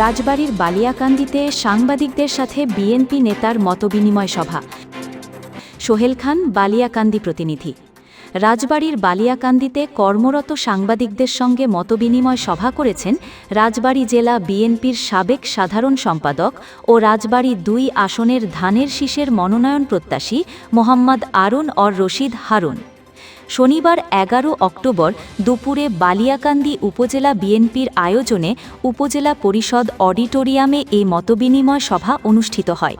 রাজবাড়ির বালিয়াকান্দিতে সাংবাদিকদের সাথে বিএনপি নেতার মতবিনিময় সভা। সোহেল খান, বালিয়াকান্দি প্রতিনিধি। রাজবাড়ির বালিয়াকান্দিতে কর্মরত সাংবাদিকদের সঙ্গে মতবিনিময় সভা করেছেন রাজবাড়ী জেলা বিএনপির সাবেক সাধারণ সম্পাদক ও রাজবাড়ী দুই আসনের ধানের শীষের মনোনয়ন প্রত্যাশী মোহাম্মদ আরুন অর রশিদ হারুন। শনিবার এগারো অক্টোবর দুপুরে বালিয়াকান্দি উপজেলা বিএনপির আয়োজনে উপজেলা পরিষদ অডিটোরিয়ামে এই মতবিনিময় সভা অনুষ্ঠিত হয়।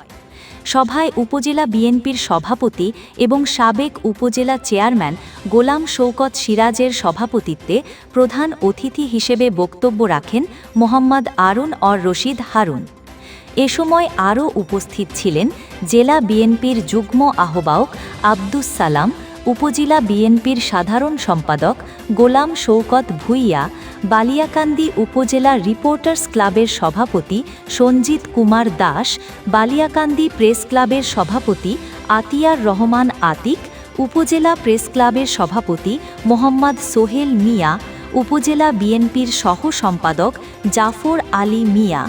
সভায় উপজেলা বিএনপির সভাপতি এবং সাবেক উপজেলা চেয়ারম্যান গোলাম শৌকত সিরাজের সভাপতিত্বে প্রধান অতিথি হিসেবে বক্তব্য রাখেন মোহাম্মদ আরুন অর রশিদ হারুন। এ সময় আরও উপস্থিত ছিলেন জেলা বিএনপির যুগ্ম আহ্বায়ক আব্দুস সালাম উপজেলা বিএনপির সাধারণ সম্পাদক গোলাম শৌকত ভুইয়া, বালিয়াকান্দি উপজেলা রিপোর্টার্স ক্লাবের সভাপতি সঞ্জিত কুমার দাস, বালিয়াকান্দি প্রেস ক্লাবের সভাপতি আতিয়ার রহমান আতিক, উপজেলা প্রেস ক্লাবের সভাপতি মোহাম্মদ সোহেল মিয়া, উপজেলা বিএনপির সহ সম্পাদক জাফর আলী মিয়া,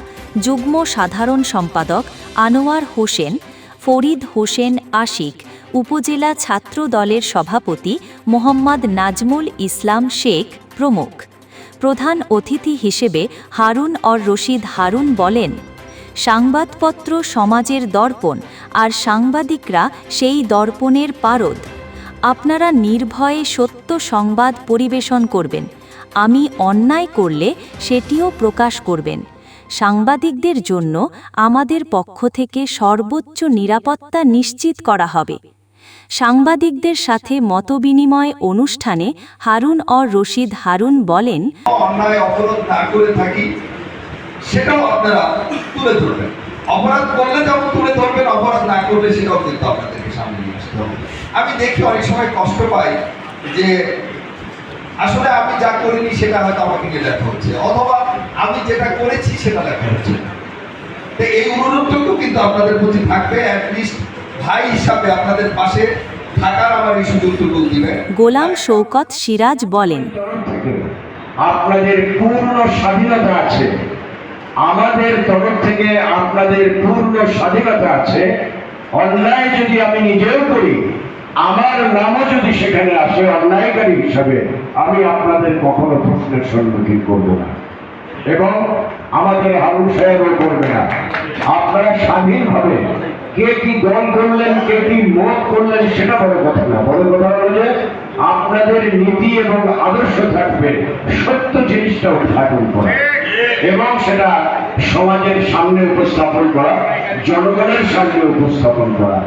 যুগ্ম সাধারণ সম্পাদক আনোয়ার হোসেন, ফরিদ হোসেন আশিক উপজেলা ছাত্র দলের সভাপতি মোহাম্মদ নাজমুল ইসলাম শেখ প্রমুখ। প্রধান অতিথি হিসেবে হারুন অর রশিদ হারুন বলেন, সাংবাদপত্র সমাজের দর্পণ, আর সাংবাদিকরা সেই দর্পণের পারদ। আপনারা নির্ভয়ে সত্য সংবাদ পরিবেশন করবেন। আমি অন্যায় করলে সেটিও প্রকাশ করবেন। সাংবাদিকদের জন্য আমাদের পক্ষ থেকে সর্বোচ্চ নিরাপত্তা নিশ্চিত করা হবে। সাংবাদিকদের সাথে মতবিনিময় অনুষ্ঠানে হারুন অর রশিদ হারুন বলেন অপরাধ করলে যেমন তুলে ধরবেন, অপরাধ না করলে সেটাও কিন্তু আপনাদেরকে সামনে আসতে হবে আমি দেখি অনেক সময় কষ্ট পাই যে আসলে আমি যা করিনি, সেটা হয়তো আমাকে নিয়ে লেখা হচ্ছে, অথবা আমি যেটা করেছি, সেটা লেখা হচ্ছে। তো এই অনুরোধটুকু কিন্তু আপনাদের প্রতি থাকবে অ্যাটলিস্ট ভাই হিসাবে আপনাদের পাশে থাকার আমার এই সুযোগটুকু দিবেন। গোলাম শৌকত সিরাজ বলেন আপনাদের পূর্ণ স্বাধীনতা আছে। আমাদের তরফ থেকে আপনাদের পূর্ণ স্বাধীনতা আছে। অন্যায় যদি আমি নিজেও করি আমার নামও যদি সেখানে আসে অন্যায়কারী হিসাবে আমি আপনাদের কখনো প্রশ্নের সম্মুখীন করব না। এবং আমাদের হারুন সাহেবও করবে না। আপনারা স্বাধীনভাবে কে কি দম করলেন, কে কি মত করলেন, সেটা বড় কথা না। বড় কথা হলো যে, আপনাদের নীতি এবং আদর্শ থাকবে, সত্য জিনিসটা উদ্ঘাটন করা। এবং সেটা সমাজের সামনে উপস্থাপন করা, জনগণের সামনে উপস্থাপন করা।